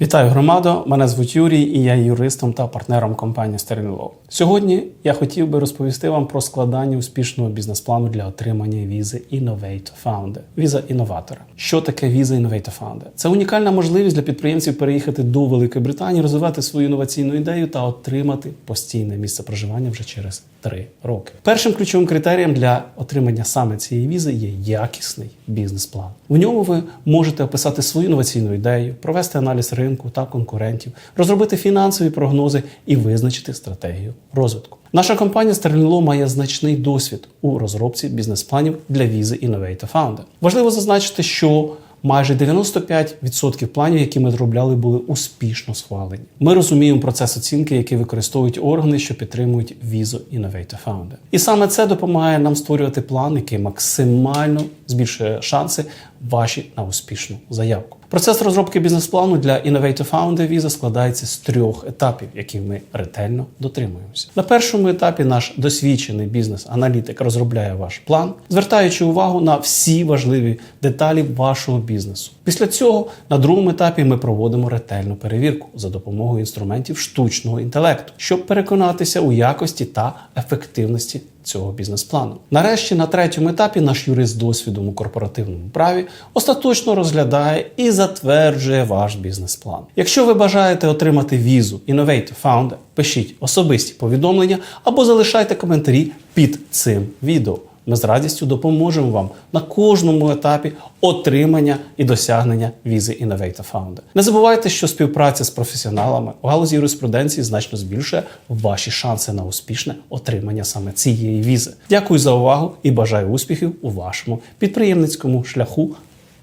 Вітаю громадо! Мене звуть Юрій, і я юристом та партнером компанії Sterling Сьогодні я хотів би розповісти вам про складання успішного бізнес-плану для отримання візи Innovate Founder, віза інноватора. Що таке віза Innovate Founder? Це унікальна можливість для підприємців переїхати до Великої Британії, розвивати свою інноваційну ідею та отримати постійне місце проживання вже через три роки. Першим ключовим критерієм для отримання саме цієї візи є якісний бізнес-план. В ньому ви можете описати свою інноваційну ідею, провести аналіз ринку та конкурентів, розробити фінансові прогнози і визначити стратегію розвитку. Наша компанія Sterling має значний досвід у розробці бізнес-планів для візи Innovator Founder. Важливо зазначити, що Майже 95% планів, які ми зробляли, були успішно схвалені. Ми розуміємо процес оцінки, який використовують органи, що підтримують візу Innovator Founder. І саме це допомагає нам створювати план, який максимально збільшує шанси ваші на успішну заявку. Процес розробки бізнес-плану для Innovator Founder Visa складається з трьох етапів, які ми ретельно дотримуємося. На першому етапі наш досвідчений бізнес-аналітик розробляє ваш план, звертаючи увагу на всі важливі деталі вашого бізнесу. Після цього на другому етапі ми проводимо ретельну перевірку за допомогою інструментів штучного інтелекту, щоб переконатися у якості та ефективності цього бізнес-плану. Нарешті, на третьому етапі, наш юрист з досвідом у корпоративному праві остаточно розглядає і затверджує ваш бізнес-план. Якщо ви бажаєте отримати візу Innovate Founder, пишіть особисті повідомлення або залишайте коментарі під цим відео. Ми з радістю допоможемо вам на кожному етапі отримання і досягнення візи Innovator Founder. Не забувайте, що співпраця з професіоналами у галузі юриспруденції значно збільшує ваші шанси на успішне отримання саме цієї візи. Дякую за увагу і бажаю успіхів у вашому підприємницькому шляху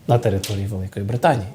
на території Великої Британії.